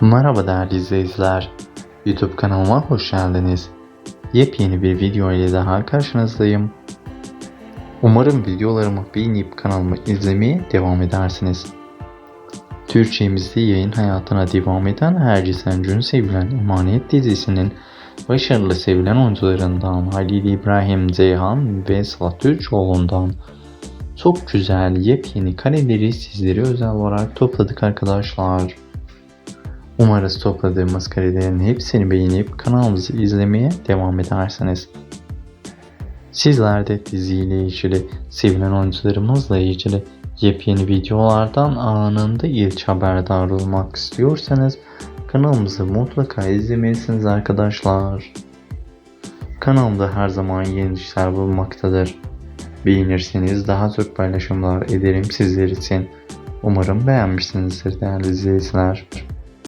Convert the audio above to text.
Merhaba değerli izleyiciler. YouTube kanalıma hoş geldiniz. Yepyeni bir video ile daha karşınızdayım. Umarım videolarımı beğenip kanalımı izlemeye devam edersiniz. Türkçemizde yayın hayatına devam eden Herci Sencun sevilen Emanet dizisinin başarılı sevilen oyuncularından Halil İbrahim Ceyhan ve Sıla Türkoğlu'ndan çok güzel yepyeni kareleri sizlere özel olarak topladık arkadaşlar. Umarız topladığımız karelerin hepsini beğenip kanalımızı izlemeye devam edersiniz. Sizler de diziyle ilgili, sevilen oyuncularımızla ilgili yepyeni videolardan anında ilk haberdar olmak istiyorsanız kanalımızı mutlaka izlemelisiniz arkadaşlar. Kanalımda her zaman yeni işler bulunmaktadır. Beğenirseniz daha çok paylaşımlar ederim sizler için. Umarım beğenmişsinizdir değerli izleyiciler.